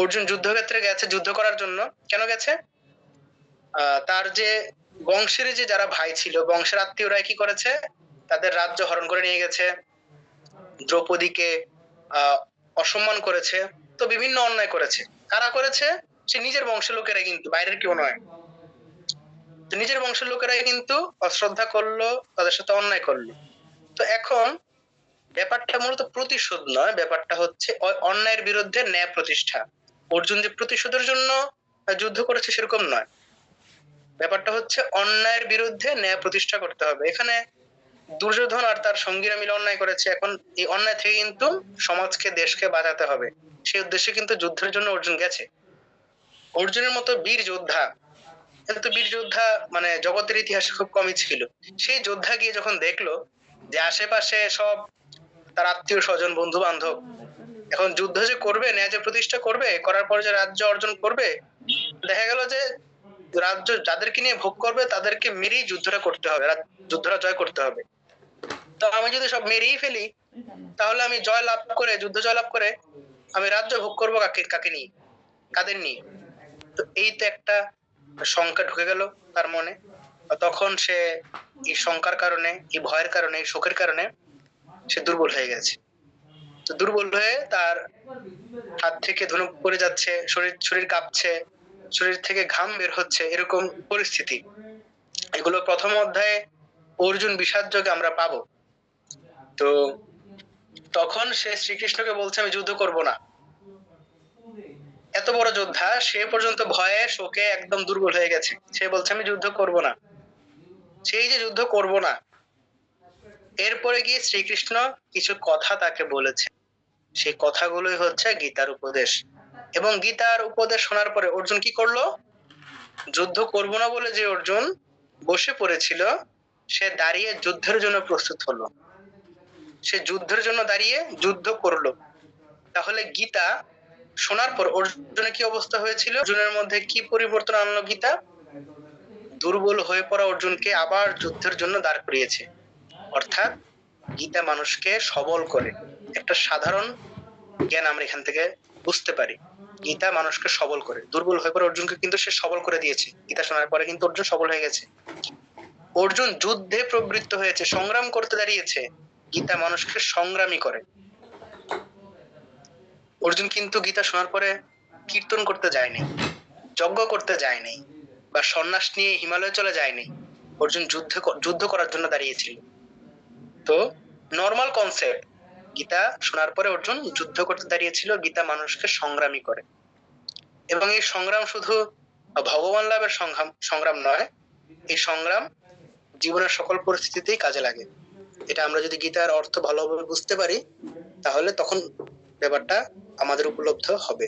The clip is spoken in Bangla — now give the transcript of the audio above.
অর্জুন যুদ্ধক্ষেত্রে গেছে, যুদ্ধ করার জন্য। কেন গেছে? তার যে বংশের যে যারা ভাই ছিল, বংশের আত্মীয়রা কি করেছে? তাদের রাজ্য হরণ করে নিয়ে গেছে। দ্রৌপদীকে অসম্মান করেছে। তো বিভিন্ন অন্যায় করেছে। কারা করেছে? সে নিজের বংশের লোকেরা কিন্তু, বাইরের কেউ নয়। তো নিজের বংশের লোকেরাই কিন্তু অশ্রদ্ধা করল, তাদের সাথে অন্যায় করল। তো এখন ব্যাপারটা মূলত প্রতিশোধ নয়, ব্যাপারটা হচ্ছে অন্যায়ের বিরুদ্ধে ন্যায় প্রতিষ্ঠা। অর্জুন যে প্রতিশোধের জন্য যুদ্ধ করেছে সেরকম নয়। ব্যাপারটা হচ্ছে অন্যায়ের বিরুদ্ধে ন্যায় প্রতিষ্ঠা করতে হবে। এখানে দুর্যোধন আর তার সঙ্গীরা মিলে অন্যায় করেছে। এখন এই অন্যায় থেকে কিন্তু সমাজকে, দেশকে বাঁচাতে হবে। সেই উদ্দেশ্যে কিন্তু যুদ্ধের জন্য অর্জুন গেছে। অর্জুনের মতো বীর যোদ্ধা কিন্তু বীর যোদ্ধা মানে জগতের ইতিহাসে খুব কমই ছিল। সেই যোদ্ধা গিয়ে যখন দেখল যে আশেপাশে সব তার আত্মীয় স্বজন বন্ধু বান্ধব এখন যুদ্ধ যে করবে, ন্যায় যে প্রতিষ্ঠা করবে, করার পর যে রাজ্য অর্জন করবে, দেখা গেল যে রাজ্য যাদেরকে নিয়ে ভোগ করবে, তাদেরকে মেরেই যুদ্ধটা করতে হবে যুদ্ধটা জয় করতে হবে। তো আমি যদি সব মেরেই ফেলি, তাহলে আমি জয় লাভ করে, যুদ্ধ জয় লাভ করে আমি রাজ্য ভোগ করব কাকে কাকে নিয়ে? কাদের নিয়ে? তো এই তো একটা শঙ্কা ঢুকে গেল তার মনে। তখন সে এই শঙ্কার কারণে, এই ভয়ের কারণে, এই শোকের কারণে সে দুর্বল হয়ে গেছে। দুর্বল হয়ে তার হাত থেকে ধনুক পড়ে যাচ্ছে, শরীর শরীর কাঁপছে, শরীর থেকে ঘাম বের হচ্ছে, এরকম পরিস্থিতি। এগুলো প্রথম অধ্যায়ে অর্জুন বিষাদ যোগে আমরা পাবো। তো তখন সে শ্রীকৃষ্ণকে বলছে, আমি যুদ্ধ করব না। এত বড় যোদ্ধা, সে পর্যন্ত ভয়ে, শোকে একদম দুর্বল হয়ে গেছে। সে বলছে, আমি যুদ্ধ করব না। সেই যে যুদ্ধ করব না এরপরে গিয়ে শ্রীকৃষ্ণ কিছু কথা তাকে বলেছে। সেই কথাগুলোই হচ্ছে গীতার উপদেশ। এবং গীতার উপদেশ শোনার পরে অর্জুন কি করল? যুদ্ধ করব না বলে যে অর্জুন বসে পড়েছিল, সে দাঁড়িয়ে যুদ্ধের জন্য প্রস্তুত হলো। সে যুদ্ধের জন্য দাঁড়িয়ে যুদ্ধ করল। তাহলে গীতা শোনার পর অর্জুনের কি অবস্থা হয়েছিল? অর্জুনের মধ্যে কি পরিবর্তন আনলো গীতা? দুর্বল হয়ে পড়া অর্জুনকে আবার যুদ্ধের জন্য দাঁড় করিয়েছে। অর্থাৎ গীতা মানুষকে সবল করে, একটা সাধারণ জ্ঞান আমরা এখান থেকে বুঝতে পারি। গীতা মানুষকে সবল করে। দুর্বল হয়ে পড়ে অর্জুনকে কিন্তু সে সবল করে দিয়েছে। গীতা শোনার পরে কিন্তু অর্জুন সবল হয়ে গেছে। অর্জুন যুদ্ধে প্রবৃত্ত হয়েছে, সংগ্রাম করতে দাঁড়িয়েছে। গীতা মানুষকে সংগ্রামী করে। অর্জুন কিন্তু গীতা শোনার পরে কীর্তন করতে যায়নি, যজ্ঞ করতে যায়নি, বা সন্ন্যাস নিয়ে হিমালয়ে চলে যায়নি। অর্জুন যুদ্ধ যুদ্ধ করার জন্য দাঁড়িয়েছিল। তো নর্মাল কনসেপ্ট গীতা শোনার পরে অর্জুন যুদ্ধ করতে দাঁড়িয়েছিল, গীতা মানুষকে সংগ্রামী করে। এবং এই সংগ্রাম শুধু ভগবান লাভের সংগ্রাম সংগ্রাম নয়, এই সংগ্রাম জীবনের সকল পরিস্থিতিতেই কাজে লাগে। এটা আমরা যদি গীতার অর্থ ভালোভাবে বুঝতে পারি, তাহলে তখন ব্যাপারটা আমাদের উপলব্ধ হবে।